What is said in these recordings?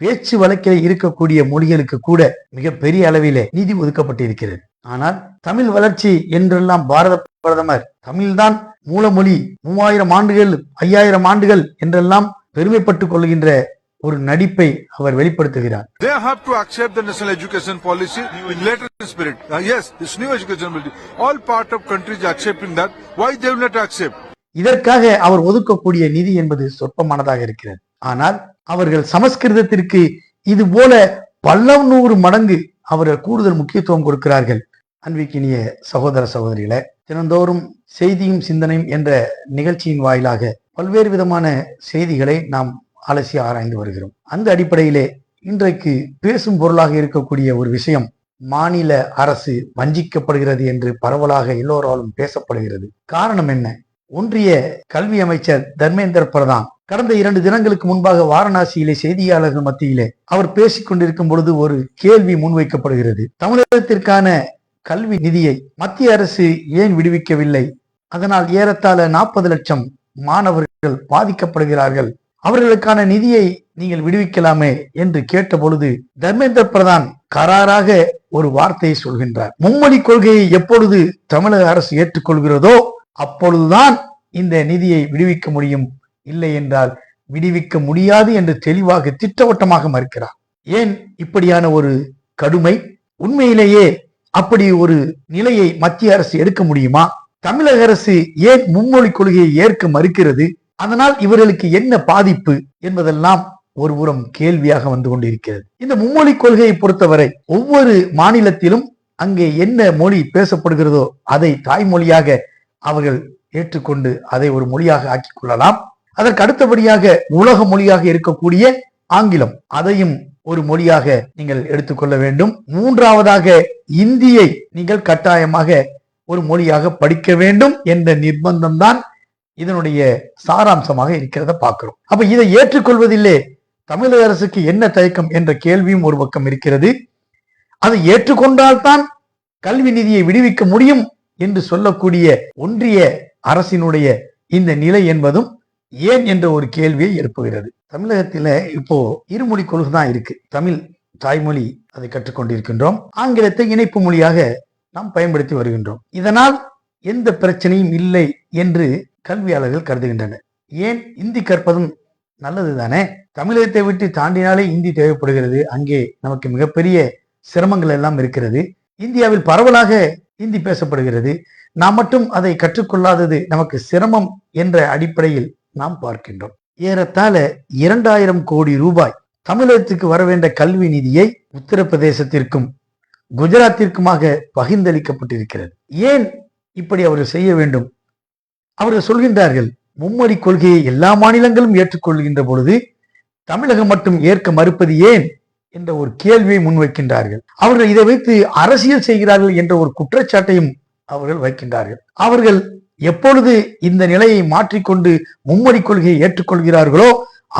பேச்சு வழக்கில் இருக்கக்கூடிய மொழிகளுக்கு கூட மிகப்பெரிய அளவிலே நிதி ஒதுக்கப்பட்டிருக்கிறது ஆனால் தமிழ் வளர்ச்சி என்றெல்லாம் பாரத பிரதமர் தமிழ்தான் மூலமொழி மூவாயிரம் ஆண்டுகள் ஐயாயிரம் ஆண்டுகள் என்றெல்லாம் பெருமைப்பட்டுக் கொள்கின்ற ஒரு நடிப்பை அவர் வெளிப்படுத்துகிறார் They have to accept the national education policy in and spirit. Uh, yes, this new education policy. All part of countries accepting that. Why they will not accept? இதற்காக அவர் ஒதுக்கக்கூடிய நிதி என்பது சொற்பமானதாக இருக்கிறது ஆனால் அவர்கள் சமஸ்கிருதத்திற்கு இது போல பல நூறு மடங்கு அவர்கள் கூடுதல் முக்கியத்துவம் கொடுக்கிறார்கள். அன்பிக்கினிய சகோதர சகோதரிகளே தினந்தோறும் செய்தியும் சிந்தனையும் என்ற நிகழ்ச்சியின் வாயிலாக பல்வேறு விதமான செய்திகளை நாம் அலசி ஆராய்ந்து வருகிறோம். அந்த அடிப்படையிலே இன்றைக்கு பேசும் பொருளாக இருக்கக்கூடிய ஒரு விஷயம் மாநில அரசு வஞ்சிக்கப்படுகிறது என்று பரவலாக எல்லோராலும் பேசப்படுகிறது. காரணம் என்ன? ஒன்றிய கல்வி அமைச்சர் தர்மேந்திர பிரதான் கடந்த இரண்டு தினங்களுக்கு முன்பாக வாரணாசியிலே செய்தியாளர்கள் மத்தியிலே அவர் பேசிக் கொண்டிருக்கும் பொழுது ஒரு கேள்வி முன்வைக்கப்படுகிறது. தமிழகத்திற்கான கல்வி நிதியை மத்திய அரசு ஏன் விடுவிக்கவில்லை? அதனால் ஏறத்தாழ நாற்பது லட்சம் மாணவர்கள் பாதிக்கப்படுகிறார்கள். அவர்களுக்கான நிதியை நீங்கள் விடுவிக்கலாமே என்று கேட்ட பொழுது தர்மேந்திர பிரதான் கராராக ஒரு வார்த்தையை சொல்கின்றார். மும்மொழி கொள்கையை எப்பொழுது தமிழக அரசு ஏற்றுக்கொள்கிறதோ அப்பொழுதுதான் இந்த நிதியை விடுவிக்க முடியும். இல்லை என்றால் விடுவிக்க முடியாது என்று தெளிவாக திட்டவட்டமாக மறுக்கிறார். ஏன் இப்படியான ஒரு கடுமை? உண்மையிலேயே அப்படி ஒரு நிலையை மத்திய அரசு எடுக்க முடியுமா? தமிழக அரசு ஏன் மும்மொழி கொள்கையை ஏற்க மறுக்கிறது? அதனால் இவர்களுக்கு என்ன பாதிப்பு என்பதெல்லாம் ஒருபுறம் கேள்வியாக வந்து கொண்டிருக்கிறது. இந்த மும்மொழி கொள்கையை பொறுத்தவரை ஒவ்வொரு மாநிலத்திலும் அங்கே என்ன மொழி பேசப்படுகிறதோ அதை தாய்மொழியாக அவர்கள் ஏற்றுக்கொண்டு அதை ஒரு மொழியாக ஆக்கிக் கொள்ளலாம். அதற்கு அடுத்தபடியாக உலக மொழியாக இருக்கக்கூடிய ஆங்கிலம். அதையும் ஒரு மொழியாக நீங்கள் எடுத்துக்கொள்ள வேண்டும். மூன்றாவதாக இந்தியை நீங்கள் கட்டாயமாக ஒரு மொழியாக படிக்க வேண்டும் என்ற நிர்பந்தம் தான் இதனுடைய சாராம்சமாக இருக்கிறத பார்க்கிறோம். அப்ப இதை ஏற்றுக்கொள்வதில்லே தமிழக அரசுக்கு என்ன தயக்கம் என்ற கேள்வியும் ஒரு பக்கம் இருக்கிறது. அதை ஏற்றுக்கொண்டால்தான் கல்வி நிதியை விடுவிக்க முடியும் என்று சொல்லக்கூடிய ஒன்றிய அரசினுடைய இந்த நிலை என்பதும் ஏன் என்ற ஒரு கேள்வியை எழுப்புகிறது. தமிழகத்தில இப்போ இருமொழி கொள்கை தான் இருக்கு. தமிழ் தாய்மொழி அதை கற்றுக்கொண்டிருக்கின்றோம். ஆங்கிலத்தை இணைப்பு மொழியாக நாம் பயன்படுத்தி வருகின்றோம். இதனால் எந்த பிரச்சனையும் இல்லை என்று கல்வியாளர்கள் கருதுகின்றனர். ஏன் இந்தி கற்பதும் நல்லது தானே? தமிழகத்தை விட்டு தாண்டினாலே இந்தி தேவைப்படுகிறது. அங்கே நமக்கு மிகப்பெரிய சிரமங்கள் எல்லாம் இருக்கிறது. இந்தியாவில் பரவலாக இந்தி பேசப்படுகிறது. நாம் மட்டும் அதை கற்றுக்கொள்ளாதது நமக்கு சிரமம் என்ற அடிப்படையில் நாம் பார்க்கின்றோம். ஏறத்தாழ இரண்டாயிரம் கோடி ரூபாய் தமிழகத்துக்கு வரவேண்ட கல்வி நிதியை உத்தரப்பிரதேசத்திற்கும் குஜராத்திற்குமாக பகிர்ந்தளிக்கப்பட்டிருக்கிறது. ஏன் இப்படி அவர்கள் செய்ய வேண்டும்? அவர்கள் சொல்கின்றார்கள் மும்மொழி கொள்கையை எல்லா மாநிலங்களும் ஏற்றுக்கொள்கின்ற பொழுது தமிழகம் மட்டும் ஏற்க மறுப்பது ஏன் என்ற ஒரு கேள்வியை முன்வைக்கின்றார்கள். அவர்கள் இதை வைத்து அரசியல் செய்கிறார்கள் என்ற ஒரு குற்றச்சாட்டையும் அவர்கள் வைக்கின்றார்கள். அவர்கள் எப்பொழுது இந்த நிலையை மாற்றிக்கொண்டு மும்மொழி கொள்கையை ஏற்றுக்கொள்கிறார்களோ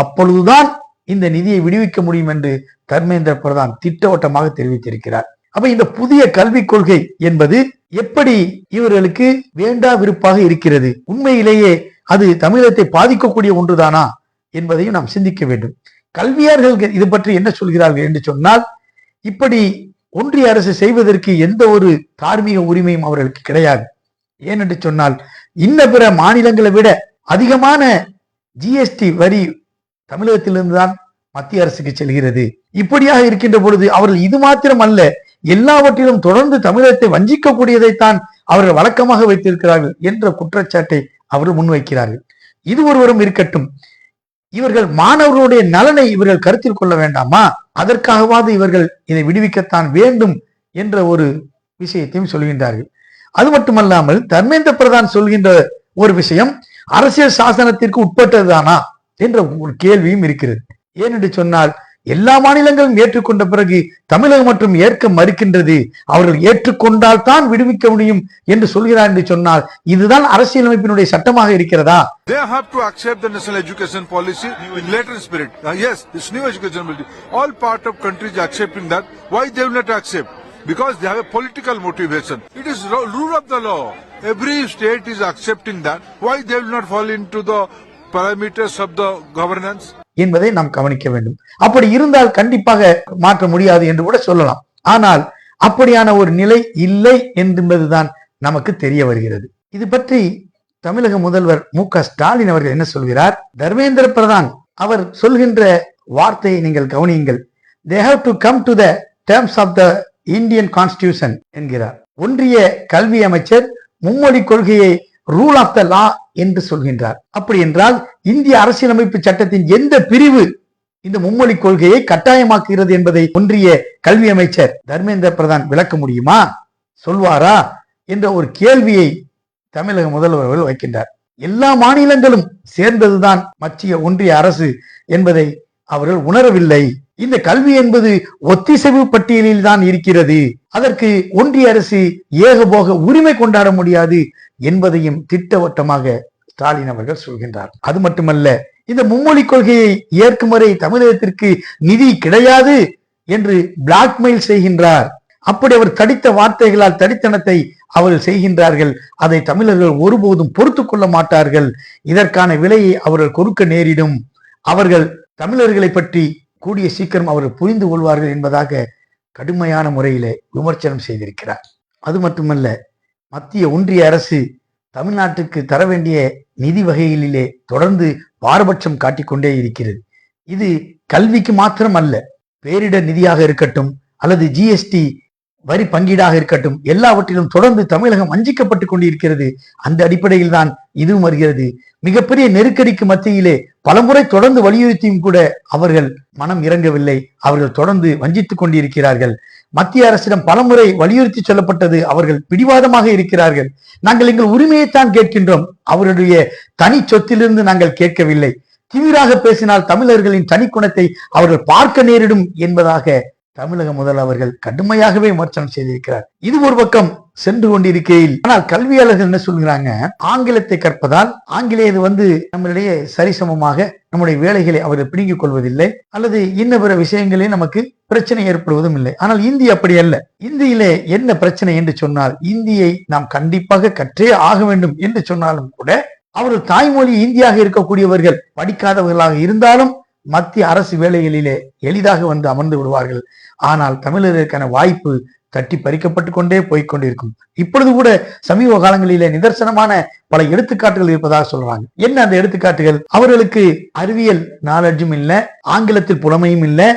அப்பொழுதுதான் இந்த நிதியை விடுவிக்க முடியும் என்று தர்மேந்திர பிரதான் திட்டவட்டமாக தெரிவித்திருக்கிறார். அப்ப இந்த புதிய கல்விக் கொள்கை என்பது எப்படி இவர்களுக்கு வேண்டா விருப்பாக இருக்கிறது? உண்மையிலேயே அது தமிழகத்தை பாதிக்கக்கூடிய ஒன்றுதானா என்பதையும் நாம் சிந்திக்க வேண்டும். கல்வியாளர்கள் இது பற்றி என்ன சொல்கிறார்கள் என்று சொன்னால் இப்படி ஒன்றிய அரசு செய்வதற்கு எந்த ஒரு தார்மீக உரிமையும் அவர்களுக்கு கிடையாது. ஏனென்று சொன்னால் இன்ன பிற மாநிலங்களை விட அதிகமான ஜிஎஸ்டி வரி தமிழகத்திலிருந்து தான் மத்திய அரசுக்கு செல்கிறது. இப்படியாக இருக்கின்ற பொழுது அவர்கள் இது மாத்திரம் அல்ல எல்லாவற்றிலும் தொடர்ந்து தமிழகத்தை வஞ்சிக்கக்கூடியதைத்தான் அவர்கள் வழக்கமாக வைத்திருக்கிறார்கள் என்ற குற்றச்சாட்டை அவர்கள் முன்வைக்கிறார்கள். இது ஒருவரும் இருக்கட்டும் இவர்கள் மாணவர்களுடைய நலனை இவர்கள் கருத்தில் கொள்ள வேண்டாமா? அதற்காகவாது இவர்கள் இதை விடுவிக்கத்தான் வேண்டும் என்ற ஒரு விஷயத்தையும் சொல்கின்றார்கள். அது மட்டுமல்லாமல் தர்மேந்திர பிரதான் சொல்கின்ற ஒரு விஷயம் அரசியல் சாசனத்திற்கு உட்பட்டதுதானா என்ற ஒரு கேள்வியும் இருக்கிறது ஏனென்று சொன்னால் எல்லா மாநிலங்களும் ஏற்றுக்கொண்ட பிறகு தமிழகம் மற்றும் ஏற்க மறுக்கின்றது அவர்கள் ஏற்றுக்கொண்டால் தான் விடுவிக்க முடியும் என்று சொல்கிறார் என்று சொன்னால் இதுதான் அரசியலமைப்பினுடைய சட்டமாக இருக்கிறதா They have to accept the national education policy in later spirit. Uh, yes, this new education policy. All part of countries accepting that. Why they will not accept? Because they have a political motivation. It is rule of the law. Every state is accepting that. Why they will not fall into the parameters of the governance? என்பதை நாம் கவனிக்க வேண்டும் அப்படி இருந்தால் கண்டிப்பாக மாற்ற முடியாது என்று கூட சொல்லலாம் ஆனால் அப்படியான ஒரு நிலை இல்லை என்பதுதான் நமக்கு தெரிய வருகிறது இது பற்றி தமிழக முதல்வர் மு க ஸ்டாலின் அவர்கள் என்ன சொல்கிறார் தர்மேந்திர பிரதான் அவர் சொல்கின்ற வார்த்தையை நீங்கள் கவனியுங்கள் they have to come to the terms of the Indian constitution என்கிறார். ஒன்றிய கல்வி அமைச்சர் மும்மொழி கொள்கையை ரூல் ஆஃப் த லா என்று சொல்கின்றார். அப்படி என்றால் இந்திய அரசியலமைப்பு சட்டத்தின் எந்த பிரிவு இந்த மும்மொழி கொள்கையை கட்டாயமாக்குகிறது என்பதை ஒன்றிய கல்வி அமைச்சர் தர்மேந்திர பிரதான் விளக்க முடியுமா? சொல்வாரா? என்ற ஒரு கேள்வியை தமிழக முதல்வர் வைக்கின்றார். எல்லா மாநிலங்களும் சேர்ந்ததுதான் மத்திய ஒன்றிய அரசு என்பதை அவர்கள் உணரவில்லை. இந்த கல்வி என்பது ஒத்திசைவு பட்டியலில் தான் இருக்கிறது. அதற்கு ஒன்றிய அரசு ஏகபோக உரிமை கொண்டாட முடியாது என்பதையும் திட்டவட்டமாக ஸ்டாலின் அவர்கள் சொல்கின்றார். அது மட்டுமல்ல இந்த மும்மொழி கொள்கையை ஏற்கும் வரை தமிழகத்திற்கு நிதி கிடையாது என்று பிளாக்மெயில் செய்கின்றார். அப்படி அவர் தடித்த வார்த்தைகளால் தடித்தனத்தை அவர்கள் செய்கின்றார்கள். அதை தமிழர்கள் ஒருபோதும் பொறுத்து கொள்ள மாட்டார்கள். இதற்கான விலையை அவர்கள் கொடுக்க நேரிடும். அவர்கள் தமிழர்களை பற்றி கூடிய சீக்கிரம் அவர்கள் புரிந்து கொள்வார்கள் என்பதாக கடுமையான முறையிலே விமர்சனம் செய்திருக்கிறார். அது மட்டுமல்ல மத்திய ஒன்றிய அரசு தமிழ்நாட்டுக்கு தர வேண்டிய நிதி வகைகளிலே தொடர்ந்து பாரபட்சம் காட்டிக்கொண்டே இருக்கிறது. இது கல்விக்கு மாத்திரம் அல்ல பேரிடர் நிதியாக இருக்கட்டும் அல்லது ஜிஎஸ்டி வரி பங்கீடாக இருக்கட்டும் எல்லாவற்றிலும் தொடர்ந்து தமிழகம் வஞ்சிக்கப்பட்டு கொண்டிருக்கிறது. அந்த அடிப்படையில் தான் இதுவும் வருகிறது. மிகப்பெரிய நெருக்கடிக்கு மத்தியிலே பலமுறை தொடர்ந்து வலியுறுத்தியும் கூட அவர்கள் மனம் இறங்கவில்லை. அவர்கள் தொடர்ந்து வஞ்சித்துக் கொண்டிருக்கிறார்கள். மத்திய அரசிடம் பலமுறை வலியுறுத்தி சொல்லப்பட்டது அவர்கள் பிடிவாதமாக இருக்கிறார்கள். நாங்கள் எங்கள் உரிமையைத்தான் கேட்கின்றோம். அவருடைய தனி சொத்திலிருந்து நாங்கள் கேட்கவில்லை. திமிராக பேசினால் தமிழர்களின் தனிக்குணத்தை அவர்கள் பார்க்க நேரிடும் என்பதாக தமிழக முதல் அவர்கள் கடுமையாகவே விமர்சனம் செய்திருக்கிறார். இது ஒரு பக்கம் சென்று கொண்டிருக்கையில் ஆனால் கல்வியாளர்கள் என்ன சொல்கிறாங்க? ஆங்கிலத்தை கற்பதால் ஆங்கிலேயர் வந்து நம்மளிடையே சரிசமமாக நம்முடைய வேலைகளை அவர்கள் பிடுங்கிக் கொள்வதில்லை அல்லது இன்ன பிற விஷயங்களே நமக்கு பிரச்சனை ஏற்படுவதும் இல்லை. ஆனால் இந்தி அப்படி அல்ல. இந்தியிலே என்ன பிரச்சனை என்று சொன்னால் இந்தியை நாம் கண்டிப்பாக கற்றே ஆக வேண்டும் என்று சொன்னாலும் கூட அவர்கள் தாய்மொழி இந்தியாக இருக்கக்கூடியவர்கள் படிக்காதவர்களாக இருந்தாலும் மத்திய அரசு வேலைகளிலே எளிதாக வந்து அமர்ந்து விடுவார்கள். ஆனால் தமிழருக்கான வாய்ப்பு தட்டி பறிக்கப்பட்டு கொண்டே போய்க்கொண்டிருக்கும் இப்பொழுது கூட சமீப காலங்களிலே நிதர்சனமான பல எடுத்துக்காட்டுகள் இருப்பதாக சொல்றாங்க. என்ன அந்த எடுத்துக்காட்டுகள்? அவர்களுக்கு அறிவியல் நாலெட்ஜும் இல்லை ஆங்கிலத்தில் புலமையும் இல்லை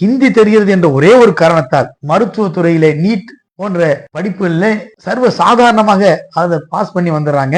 ஹிந்தி தெரிகிறது என்ற ஒரே ஒரு காரணத்தால் மருத்துவத்துறையிலே நீட் போன்ற படிப்புகளில் சர்வ சாதாரணமாக அதை பாஸ் பண்ணி வந்துடுறாங்க.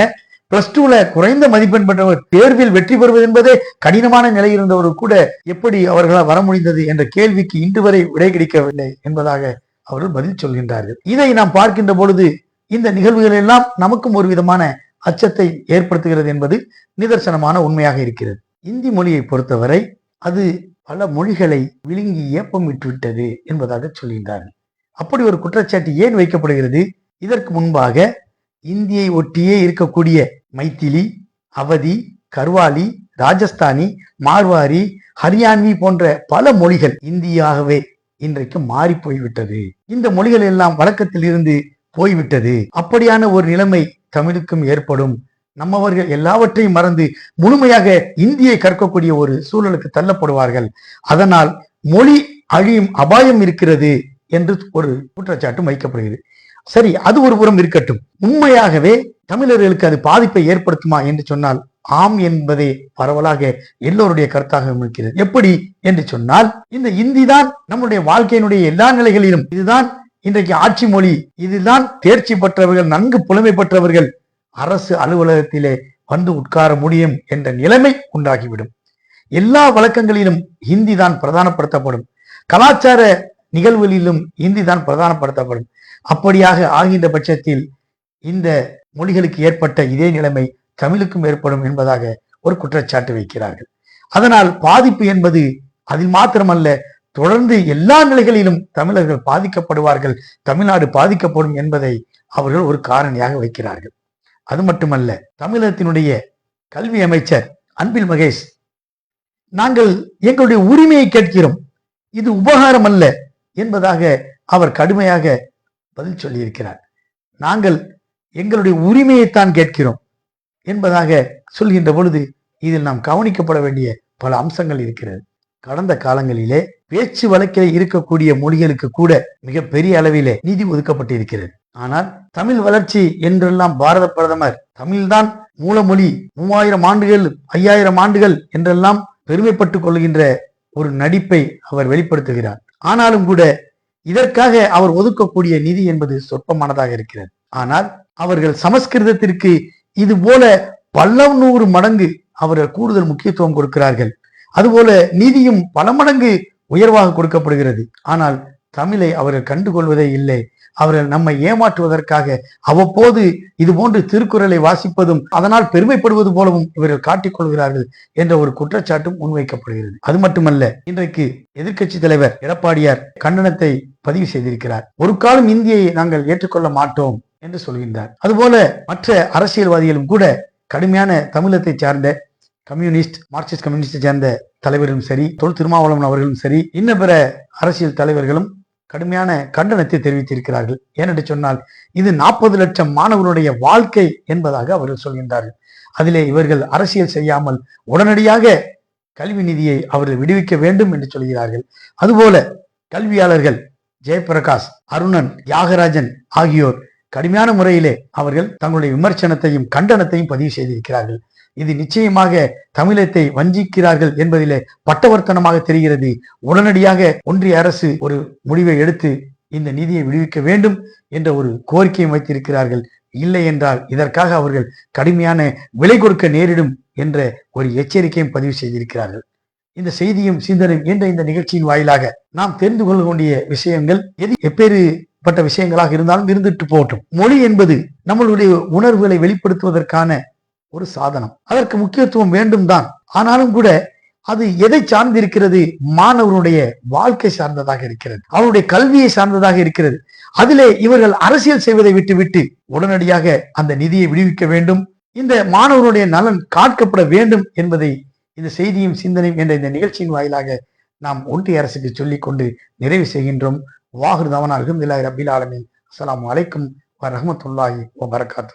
பிளஸ் டூல குறைந்த மதிப்பெண் பெற்றவர் தேர்வில் வெற்றி பெறுவது என்பதே கடினமான நிலை இருந்தவர் கூட எப்படி அவர்களால் வர முடிந்தது என்ற கேள்விக்கு இன்று வரை விடை கிடைக்கவில்லை என்பதாக அவர்கள் பதில் சொல்கின்றார்கள். இதை நாம் பார்க்கின்ற பொழுது இந்த நிகழ்வுகள் எல்லாம் நமக்கும் ஒரு விதமான அச்சத்தை ஏற்படுத்துகிறது என்பது நிதர்சனமான உண்மையாக இருக்கிறது. இந்தி மொழியை பொறுத்தவரை அது பல மொழிகளை விழுங்கி ஏப்பம் விட்டுவிட்டது என்பதாக சொல்கின்றார்கள். அப்படி ஒரு குற்றச்சாட்டு ஏன் வைக்கப்படுகிறது? இதற்கு முன்பாக இந்தியை ஒட்டியே இருக்கக்கூடிய மைத்திலி அவதி கர்வாலி ராஜஸ்தானி மார்வாரி ஹரியான்வி போன்ற பல மொழிகள் இந்தியாகவே இன்றைக்கு மாறி போய்விட்டது. இந்த மொழிகள் எல்லாம் வழக்கத்தில் இருந்து போய்விட்டது. அப்படியான ஒரு நிலைமை தமிழுக்கும் ஏற்படும். நம்மவர்கள் எல்லாவற்றையும் மறந்து முழுமையாக இந்தியை கற்கக்கூடிய ஒரு சூழலுக்கு தள்ளப்படுவார்கள். அதனால் மொழி அழியும் அபாயம் இருக்கிறது என்று ஒரு குற்றச்சாட்டும் வைக்கப்படுகிறது. சரி அது ஒரு புறம் இருக்கட்டும். உண்மையாகவே தமிழர்களுக்கு அது பாதிப்பை ஏற்படுத்துமா என்று சொன்னால் ஆம் என்பதே பரவலாக எல்லோருடைய கருத்தாக இருக்கிறது. எப்படி என்று சொன்னால் இந்த இந்தி தான் நம்முடைய வாழ்க்கையினுடைய எல்லா நிலைகளிலும் இதுதான் இன்றைக்கு ஆட்சி மொழி இதுதான் தேர்ச்சி பெற்றவர்கள் நன்கு புலமை பெற்றவர்கள் அரசு அலுவலகத்திலே வந்து உட்கார முடியும் என்ற நிலைமை உண்டாகிவிடும். எல்லா வழக்கங்களிலும் ஹிந்தி தான் பிரதானப்படுத்தப்படும். கலாச்சார நிகழ்வுகளிலும் ஹிந்தி தான் பிரதானப்படுத்தப்படும். அப்படியாக ஆகின்ற பட்சத்தில் இந்த மொழிகளுக்கு ஏற்பட்ட இதே நிலைமை தமிழுக்கும் ஏற்படும் என்பதாக ஒரு குற்றச்சாட்டு வைக்கிறார்கள். அதனால் பாதிப்பு என்பது அதில் மாத்திரமல்ல தொடர்ந்து எல்லா நிலைகளிலும் தமிழர்கள் பாதிக்கப்படுவார்கள் தமிழ்நாடு பாதிக்கப்படும் என்பதை அவர்கள் ஒரு காரணியாக வைக்கிறார்கள். அது மட்டுமல்ல தமிழகத்தினுடைய கல்வி அமைச்சர் அன்பில் மகேஷ் நாங்கள் எங்களுடைய உரிமையை கேட்கிறோம் இது உபகாரம் அல்ல என்பதாக அவர் கடுமையாக பதில் சொல்லியிருக்கிறார். நாங்கள் எங்களுடைய உரிமையைத்தான் கேட்கிறோம் என்பதாக சொல்கின்ற பொழுது இதில் நாம் கவனிக்கப்பட வேண்டிய பல அம்சங்கள் இருக்கிறது. கடந்த காலங்களிலே பேச்சு வழக்கில் இருக்கக்கூடிய மொழிகளுக்கு கூட மிக பெரிய அளவிலே நிதி ஒதுக்கப்பட்டிருக்கிறது. ஆனால் தமிழ் வளர்ச்சி என்றெல்லாம் பாரத பிரதமர் தமிழ்தான் மூலமொழி மூவாயிரம் ஆண்டுகள் ஐயாயிரம் ஆண்டுகள் என்றெல்லாம் பெருமைப்பட்டுக் கொள்கின்ற ஒரு நடிப்பை அவர் வெளிப்படுத்துகிறார். ஆனாலும் கூட இதற்காக அவர் ஒதுக்கக்கூடிய நிதி என்பது சொற்பமானதாக இருக்கிறது. ஆனால் அவர்கள் சமஸ்கிருதத்திற்கு இது போல பல்லம் நூறு மடங்கு அவர்கள் கூடுதல் முக்கியத்துவம் கொடுக்கிறார்கள். அதுபோல நிதியும் பல மடங்கு உயர்வாக கொடுக்கப்படுகிறது. ஆனால் தமிழை அவர்கள் கண்டுகொள்வதே இல்லை. அவர்கள் நம்மை ஏமாற்றுவதற்காக அவ்வப்போது இது போன்று திருக்குறளை வாசிப்பதும் அதனால் பெருமைப்படுவது போலவும் இவர்கள் காட்டிக்கொள்கிறார்கள் என்ற ஒரு குற்றச்சாட்டும் முன்வைக்கப்படுகிறது. அது மட்டுமல்ல இன்றைக்கு எதிர்க்கட்சி தலைவர் எடப்பாடியார் கண்டனத்தை பதிவு செய்திருக்கிறார். ஒரு காலம் இந்தியை நாங்கள் ஏற்றுக்கொள்ள மாட்டோம் என்று சொல்கின்றார். அதுபோல மற்ற அரசியல்வாதிகளும் கூட கடுமையான தமிழத்தை சார்ந்த கம்யூனிஸ்ட் மார்க்சிஸ்ட் கம்யூனிஸ்டை சேர்ந்த தலைவர்களும் சரி தொல் திருமாவளவன் அவர்களும் சரி இன்ன பிற அரசியல் தலைவர்களும் கடுமையான கண்டனத்தை தெரிவித்திருக்கிறார்கள். ஏனென்று சொன்னால் இது நாற்பது லட்சம் மாணவர்களுடைய வாழ்க்கை என்பதாக அவர்கள் சொல்கின்றார்கள். அதிலே இவர்கள் அரசியல் செய்யாமல் உடனடியாக கல்வி நிதியை அவர்கள் விடுவிக்க வேண்டும் என்று சொல்கிறார்கள். அதுபோல கல்வியாளர்கள் ஜெயபிரகாஷ் அருணன் தியாகராஜன் ஆகியோர் கடுமையான முறையிலே அவர்கள் தங்களுடைய விமர்சனத்தையும் கண்டனத்தையும் பதிவு செய்திருக்கிறார்கள். இது நிச்சயமாக தமிழத்தை வஞ்சிக்கிறார்கள் என்பதிலே பட்டவர்த்தனமாக தெரிகிறது. உடனடியாக ஒன்றிய அரசு ஒரு முடிவை எடுத்து இந்த நிதியை விடுவிக்க வேண்டும் என்ற ஒரு கோரிக்கையும் வைத்திருக்கிறார்கள். இல்லை என்றால் இதற்காக அவர்கள் கடுமையான விலை கொடுக்க நேரிடும் என்ற ஒரு எச்சரிக்கையும் பதிவு செய்திருக்கிறார்கள். இந்த செய்தியும் சிந்தனையும் என்ற இந்த நிகழ்ச்சியின் வாயிலாக நாம் தெரிந்து கொள்ள வேண்டிய விஷயங்கள் எது? எப்பேறுபட்ட விஷயங்களாக இருந்தாலும் இருந்துட்டு போகட்டும். மொழி என்பது நம்மளுடைய உணர்வுகளை வெளிப்படுத்துவதற்கான ஒரு சாதனம். அதற்கு முக்கியத்துவம் வேண்டும் தான் ஆனாலும் கூட அது எதை சார்ந்து இருக்கிறது மாணவனுடைய வாழ்க்கை சார்ந்ததாக இருக்கிறது. அவருடைய கல்வியை சார்ந்ததாக இருக்கிறது. அதிலே இவர்கள் அரசியல் செய்வதை விட்டுவிட்டு உடனடியாக அந்த நிதியை விடுவிக்க வேண்டும். இந்த மாணவருடைய நலன் காக்கப்பட வேண்டும் என்பதை இந்த செய்தியும் சிந்தனையும் என்ற இந்த நிகழ்ச்சியின் வாயிலாக நாம் ஒன்றிய அரசுக்கு சொல்லிக் கொண்டு நிறைவு செய்கின்றோம். வாகுர் தவன் அலமதுல்லாஹி ரபில் ஆலமின். அஸ்லாம் வலைக்கும் வரமத்துல்லாஹி வரகாத்து